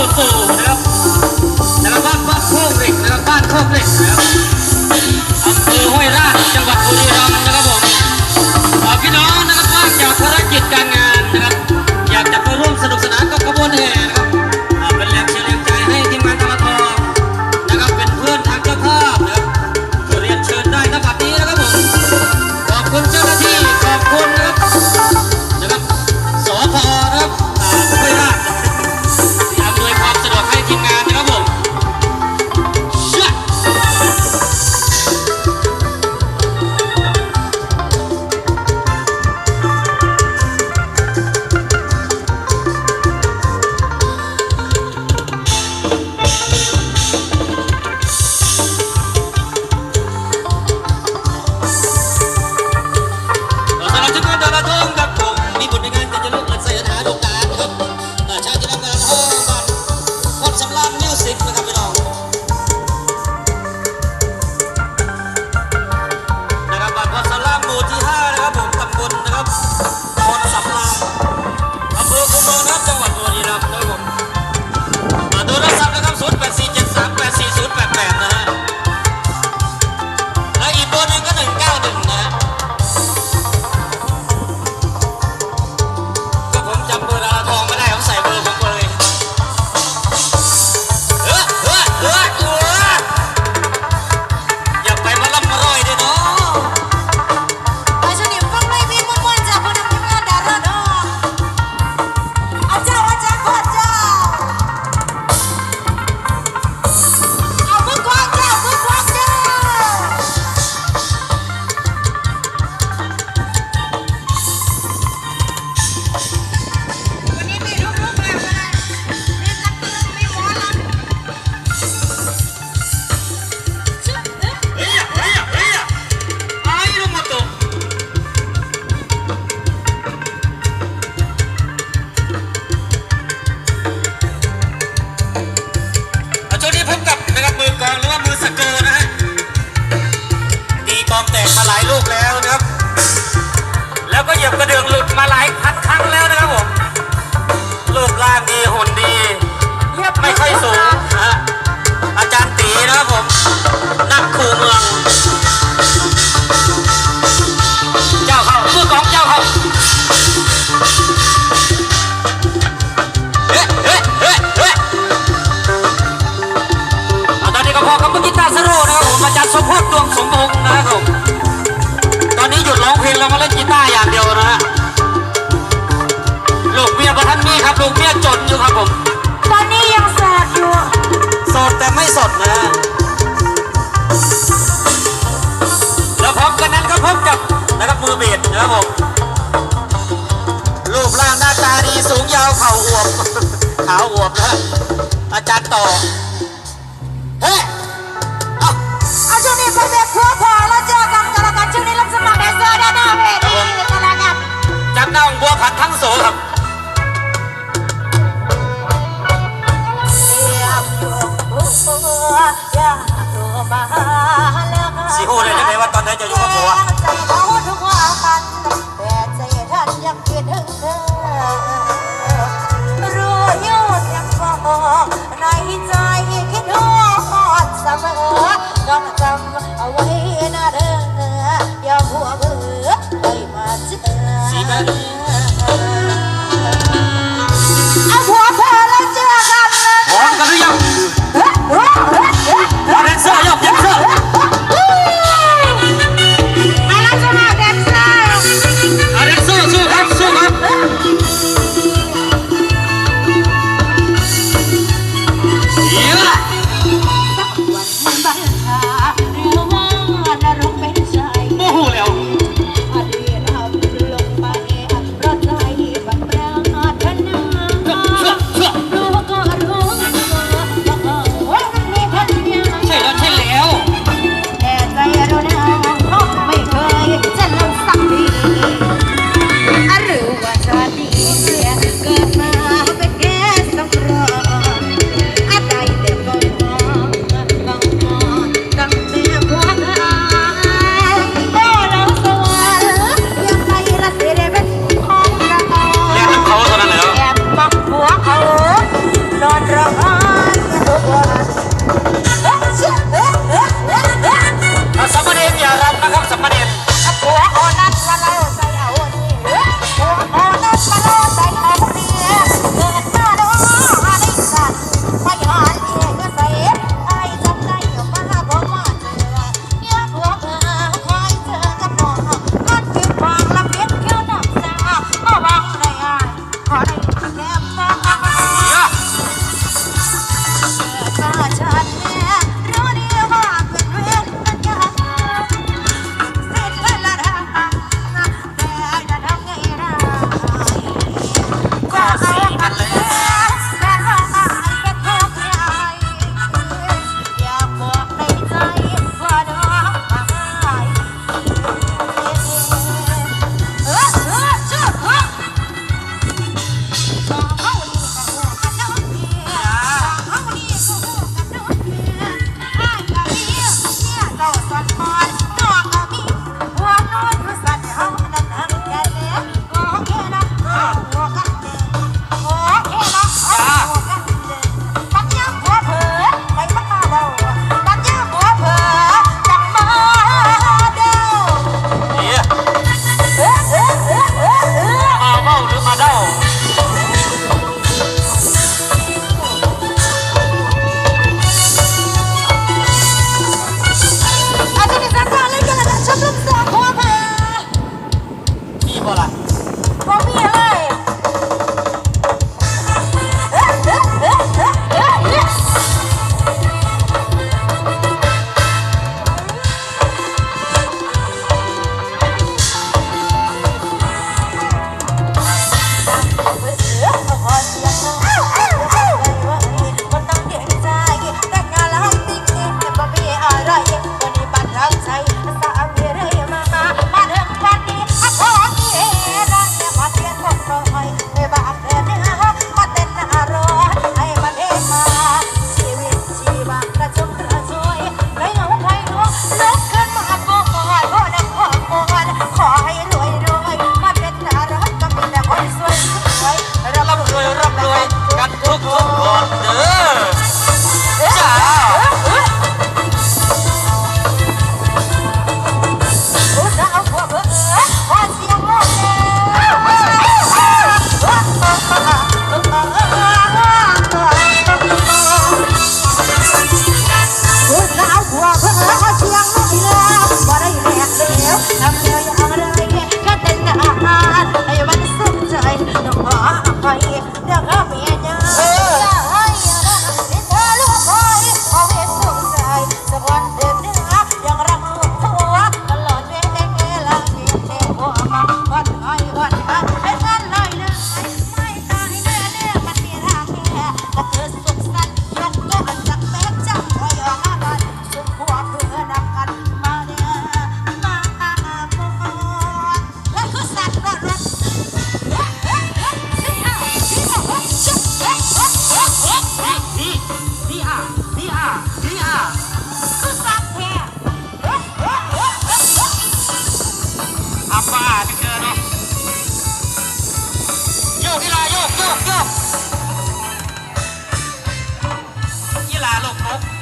าสู่นะครับนะครับบ้บ้โคกเห้เล็อำเภอห้วยราชจังหวัดบุรีรัมย์นะครับผมพี่น้องนะครับว่างจากภารกิจการงาน ต่อ เฮ้ยเอาาช่นี้ไปเด็กัวพอแล้วเจอกันกันละกันช่วงนี้รับสมัครแดนเซอร์ด้านหน้าเวทีกันะกันจับน้าของบัวผัดทั้งโสครับสีหูเลยได้ไหมว่าตอนนี้จะอยู่กับผัวพันแต่ใจท่านยังคิดถึงเธอ ใจคิดทอดเสมอจดจำเอาไว้นะ อ้าไปเจอเนาะโยกที่ลาโยกโยกยกที่ลาลกก